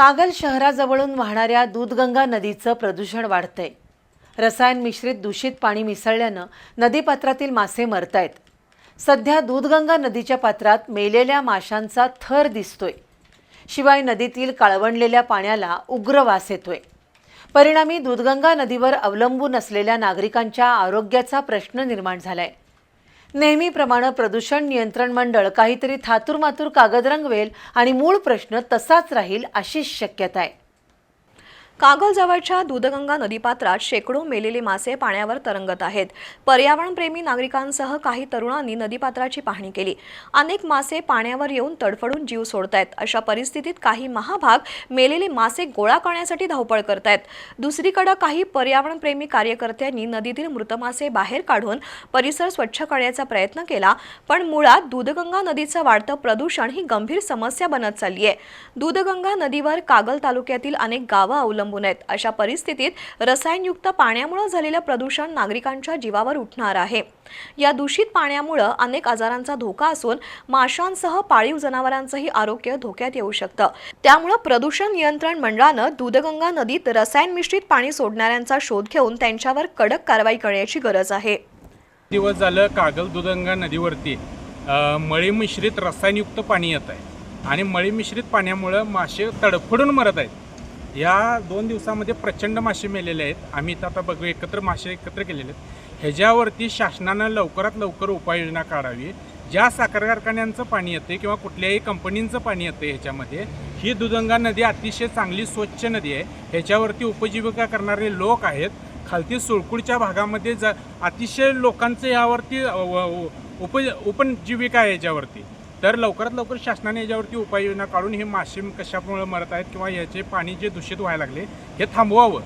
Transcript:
कागल शहराजवळून वाहणाऱ्या दूधगंगा नदीचं प्रदूषण वाढतंय. रसायन मिश्रित दूषित पाणी मिसळल्यानं नदीपात्रातील मासे मरतायत. सध्या दूधगंगा नदीच्या पात्रात मेलेल्या माशांचा थर दिसतोय. शिवाय नदीतील काळवंडलेल्या पाण्याला उग्र वास येतोय. परिणामी दूधगंगा नदीवर अवलंबून असलेल्या नागरिकांच्या आरोग्याचा प्रश्न निर्माण झालाय. नेहमीप्रमाणे प्रदूषण नियंत्रण मंडळ काहीतरी थातुरमातूर कागद रंगवेल आणि मूळ प्रश्न तसाच राहील अशी शक्यता आहे. कागलजवळच्या दूधगंगा नदीपात्रात शेकडो मेलेले मासे पाण्यावर तरंगत आहेत. पर्यावरणप्रेमी नागरिकांसह काही तरुणांनी नदीपात्राची पाहणी केली. अनेक मासे पाण्यावर येऊन तडफडून जीव सोडतायत. अशा परिस्थितीत काही महाभाग मेलेले मासे गोळा करण्यासाठी धावपळ करतायत. दुसरीकडे काही पर्यावरणप्रेमी कार्यकर्त्यांनी नदीतील मृत मासे बाहेर काढून परिसर स्वच्छ करण्याचा प्रयत्न केला पण मुळात दूधगंगा नदीचं वाढतं प्रदूषण ही गंभीर समस्या बनत चालली आहे दूधगंगा नदीवर कागल तालुक्यातील अनेक गावं अवलंबून आहेत. अशा परिस्थितीत रसायनयुक्त पाण्यामुळे झालेलं प्रदूषण नागरिकांच्या जीवावर उठणार आहे. या दूषित पाण्यामुळं अनेक आजारांचा धोका असून माशांसह पाळीव जनावरांचंही आरोग्य धोक्यात येऊ शकतं. त्यामुळं प्रदूषण नियंत्रण मंडळानं दूधगंगा नदीत रसायन मिश्रित पाणी सोडणाऱ्यांचा शोध घेऊन त्यांच्यावर कडक कारवाई करण्याची गरज आहे. दिवस झालं कागल दुधगंगा नदीवरती मळी मिश्रित रसायनयुक्त पाणी येत आहे. आणि मळी मिश्रित पाण्यामुळं मासे तडफडून मरत आहेत. या दोन दिवसामध्ये प्रचंड मासे मेलेले आहेत. आम्ही इथं आता बघू एकत्र मासे एकत्र केलेले आहेत. ह्याच्यावरती शासनानं लवकरात लवकर उपाययोजना काढावी. ज्या साखर कारखान्यांचं पाणी येते किंवा कुठल्याही कंपनींचं पाणी येतं ह्याच्यामध्ये ही दुधंगा नदी अतिशय चांगली स्वच्छ नदी आहे. ह्याच्यावरती उपजीविका करणारे लोक आहेत. खालती सुळकुडच्या भागामध्ये ज अतिशय लोकांचं यावरती उप उपजीविका आहे याच्यावरती. तर लवकरात लवकर शासनाने याच्यावरती उपाययोजना काढून हे मासे कशामुळे मरत आहेत किंवा याचे पाणी जे दूषित व्हायला लागले हे थांबवावं.